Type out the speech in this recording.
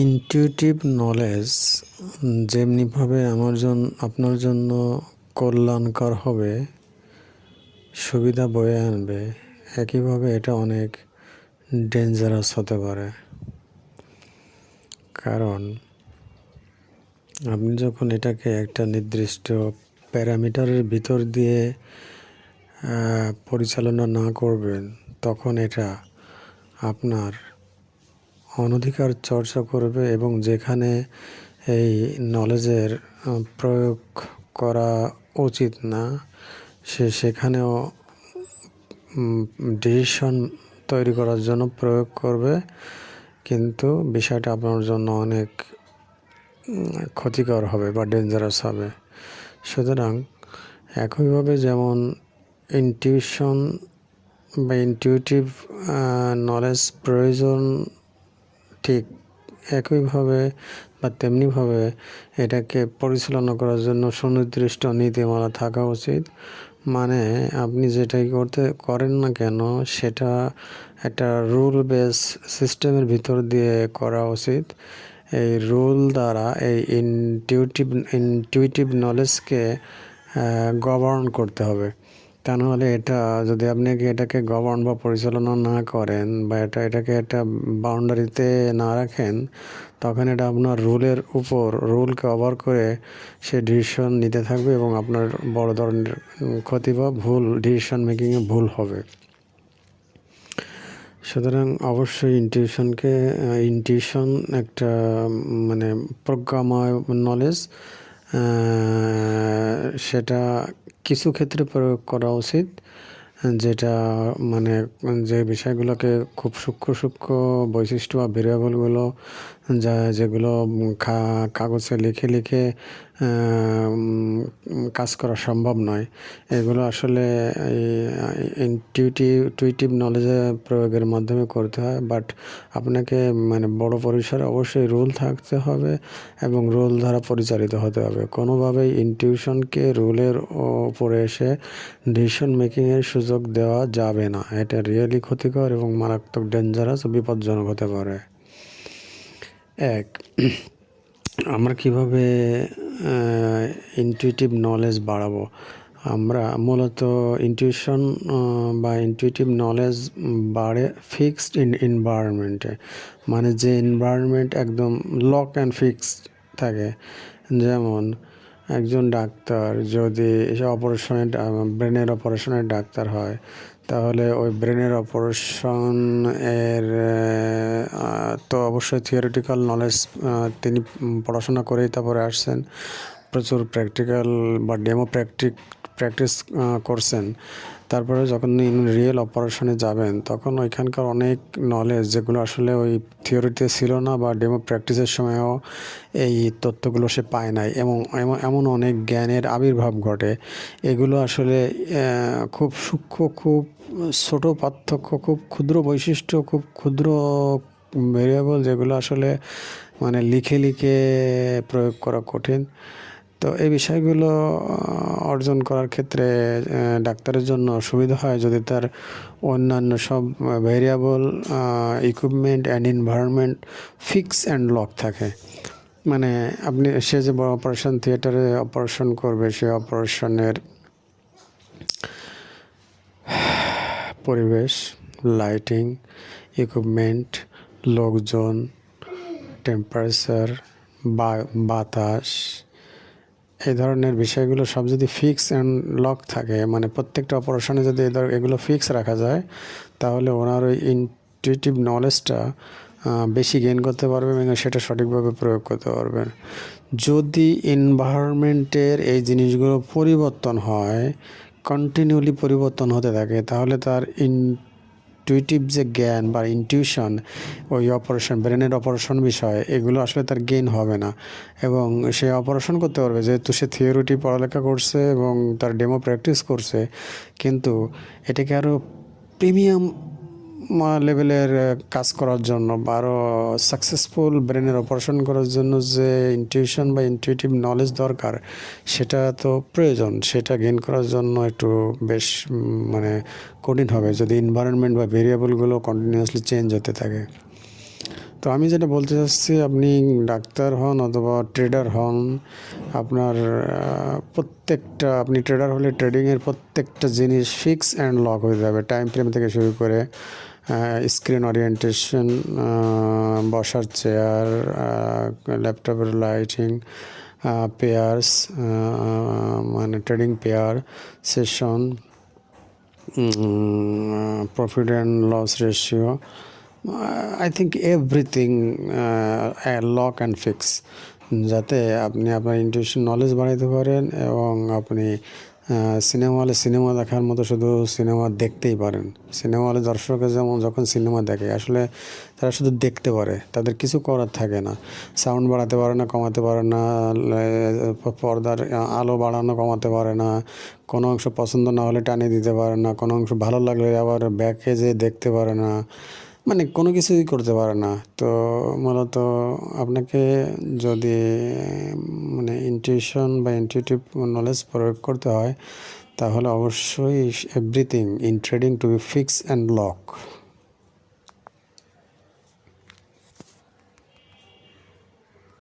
Intuitive knowledge যেমনিভাবে আমার জন্য আপনার জন্য কল্যাণকর হবে, সুবিধা বয়ে আনবে, একইভাবে এটা অনেক ডেঞ্জারাস হতে পারে। কারণ আপনি যখন এটাকে একটা নির্দিষ্ট প্যারামিটারের ভিতর দিয়ে পরিচালনা না করবেন, তখন এটা আপনার অনধিকার চর্চা করবে এবং যেখানে এই নলেজের প্রয়োগ করা উচিত না, সে সেখানেও ডিসিশন তৈরি করার জন্য প্রয়োগ করবে। কিন্তু বিষয়টা আপনার জন্য অনেক ক্ষতিকর হবে বা ডেঞ্জারাস হবে। সুতরাং একইভাবে যেমন ইনটিউশন বা ইনটিউটিভ নলেজ প্রয়োজন ঠিক একইভাবে বা তেমনিভাবে এটাকে পরিচালনা করার জন্য সুনির্দিষ্ট নীতিমালা থাকা উচিত। মানে আপনি যেটাই করতে, করেন না কেন, সেটা একটা রুল বেস সিস্টেমের ভিতর দিয়ে করা উচিত। এই রুল দ্বারা এই ইনটিউটিভ ইনটিউটিভ নলেজকে গভর্ন করতে হবে। তা নাহলে এটা, যদি আপনি কি এটাকে গভর্ন বা পরিচালনা না করেন বা এটা, এটাকে একটা বাউন্ডারিতে না রাখেন, তখন এটা আপনার রুলের উপর রুলকে ওভার করে সে ডিসিশন নিতে থাকবে এবং আপনার বড় ধরনের ক্ষতি বা ভুল ডিসিশন মেকিংয়ে ভুল হবে। সুতরাং অবশ্যই ইনটিউশনকে ইনটিউশন একটা মানে প্রজ্ঞাময় নলেজ সেটা কিছু ক্ষেত্রে প্রয়োগ করা উচিত। যেটা মানে যে বিষয়গুলোকে খুব সূক্ষ্ম সূক্ষ্ম বৈশিষ্ট্য বা ভেরিয়েবলগুলো যা যেগুলো কাগজে লিখে লিখে কাজ করা সম্ভব নয়, এগুলো আসলে ইনটিউটিভ টুইটিভ নলেজে প্রয়োগের মাধ্যমে করতে হয়। বাট আপনাকে মানে বড় পরিসরে অবশ্যই রুল থাকতে হবে এবং রুল দ্বারা পরিচালিত হতে হবে। কোনোভাবেই ইনটিউশনকে রুলের উপরে এসে ডিসিশন মেকিংয়ের সুযোগ দেওয়া যাবে না। এটা রিয়েলি ক্ষতিকর এবং মারাত্মক ডেঞ্জারাস ও বিপজ্জনক হতে পারে। এক, আমরা কীভাবে ইনটিউটিভ নলেজ বাড়াবো? আমরা মূলত ইনটিউশন বা ইনটিউটিভ নলেজ বাড়ে ফিক্সড ইন এনভায়রনমেন্টে মানে যে এনভায়রনমেন্ট একদম লক অ্যান্ড ফিক্সড থাকে। যেমন একজন ডাক্তার যদি এসব অপারেশনের ব্রেনের অপারেশনের ডাক্তার হয়, তাহলে ওই ব্রেনের অপারেশন এর তো অবশ্যই থিওরিটিক্যাল নলেজ তিনি পড়াশোনা করেই তারপরে আসছেন। প্রচুর প্র্যাকটিক্যাল বা ডেমো প্র্যাকটিক প্র্যাকটিস করছেন। তারপরে যখন রিয়েল অপারেশনে যাবেন, তখন ওইখানকার অনেক নলেজ যেগুলো আসলে ওই থিওরিতে ছিল না বা ডেমো প্র্যাকটিসের সময়ও এই তথ্যগুলো সে পায় নাই। এবং এমন অনেক জ্ঞানের আবির্ভাব ঘটে। এগুলো আসলে খুব সূক্ষ্ম, খুব ছোট পার্থক্য, খুব ক্ষুদ্র বৈশিষ্ট্য, খুব ক্ষুদ্র ভেরিয়েবল যেগুলো আসলে মানে লিখে লিখে প্রয়োগ করা কঠিন। তো এই বিষয়গুলো অর্জন করার ক্ষেত্রে ডাক্তারের জন্য সুবিধা হয় যদি তার অন্যান্য সব variable equipment and environment fix and lock থাকে। মানে আপনি, সে যে বড় অপারেশন থিয়েটারে অপারেশন করবে, সে অপারেশনের পরিবেশ লাইটিং ইকুইপমেন্ট লোকজন টেম্পারেচার বাতাস এই ধরনের বিষয়গুলো সব যদি ফিক্স অ্যান্ড লক থাকে মানে প্রত্যেকটা অপারেশনে যদি এগুলো ফিক্স রাখা যায়, তাহলে ওনার ওই ইনটিউটিভ নলেজটা বেশি গেন করতে পারবে এবং সেটা সঠিকভাবে প্রয়োগ করতে পারবেন। যদি এনভায়রনমেন্টের এই জিনিসগুলো পরিবর্তন হয় কন্টিনিউলি পরিবর্তন হতে থাকে, তাহলে তার ইনটিউটিভ যে জ্ঞান বা ইনটিউশন ওই অপারেশন ব্রেনের অপারেশন বিষয়ে, এগুলো আসলে তার গেইন হবে না। এবং সে অপারেশন করতে পারবে, যেহেতু সে থিওরিটি পড়ালেখা করছে এবং তার ডেমো প্র্যাকটিস করছে। কিন্তু এটাকে আরও প্রিমিয়াম লেভেলের কাজ করার জন্য বা আরও সাকসেসফুল ব্রেনের অপারেশন করার জন্য যে ইনটিউশন বা ইনটিউটিভ নলেজ দরকার, সেটা তো প্রয়োজন। সেটা গেইন করার জন্য একটু বেশ মানে কঠিন হবে যদি এনভায়রনমেন্ট বা ভেরিয়েবলগুলো কন্টিনিউয়াসলি চেঞ্জ হতে থাকে। তো আমি যেটা বলতে চাচ্ছি, আপনি ডাক্তার হন অথবা ট্রেডার হন, আপনার প্রত্যেকটা, আপনি ট্রেডার হলে ট্রেডিংয়ের প্রত্যেকটা জিনিস ফিক্স অ্যান্ড লক হয়ে যাবে টাইম ফ্রেম থেকে শুরু করে স্ক্রিন ওরিয়েন্টেশন বসার চেয়ার ল্যাপটপের লাইটিং পেয়ার্স মানে trading pair session profit and loss ratio I think everything lock and fix যাতে আপনি আপনার ইন্টিউশন নলেজ বাড়াইতে পারেন এবং আপনি সিনেমা হলে সিনেমা দেখার মতো শুধু সিনেমা দেখতেই পারেন। সিনেমা হলে দর্শকের যেমন যখন সিনেমা দেখে, আসলে তারা শুধু দেখতে পারে, তাদের কিছু করার থাকে না। সাউন্ড বাড়াতে পারে না, কমাতে পারে না পর্দার আলো বাড়ানো কমাতে পারে না, কোনো অংশ পছন্দ না হলে টানিয়ে দিতে পারে না, কোনো অংশ ভালো লাগলে আবার ব্যাকে যে দেখতে পারে না। মানে কোনো কিছুই করতে পারে না। তো মূলত আপনাকে যদি মানে ইনটিউশন বা ইনটিউটিভ নলেজ প্রয়োগ করতে হয়, তাহলে অবশ্যই everything in trading to be fix and lock